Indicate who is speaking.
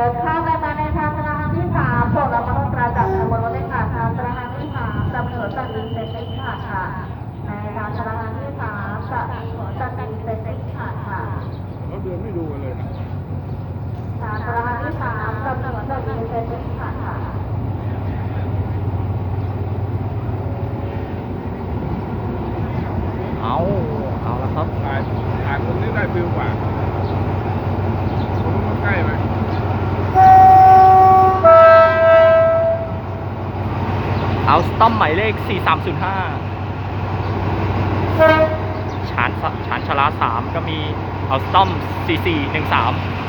Speaker 1: ดินข้ามไปมาในทางธนาารที่สามส่งเรามาตราจากตำบลเล็กค่ะทางธนาารที่สามจำนนสัตลินเซ็นเล็กค่ค่ะในทางธนาารที่สามจำนนสัตลินเซ็นเล็กค่ค่ะ
Speaker 2: เขเดินไม่ดูเลยท
Speaker 1: างธนาารที่สามจำนนสัตลินเซ็นเล็กค่ค่ะ
Speaker 3: เอาเอาละครับ
Speaker 2: ถ่ายถ่ายคนนี้ได้ฟิลกว่า
Speaker 3: เอาสตอมหมายเลข 4305 ชานชานชลา 3 ก็มีเอาสตอม4413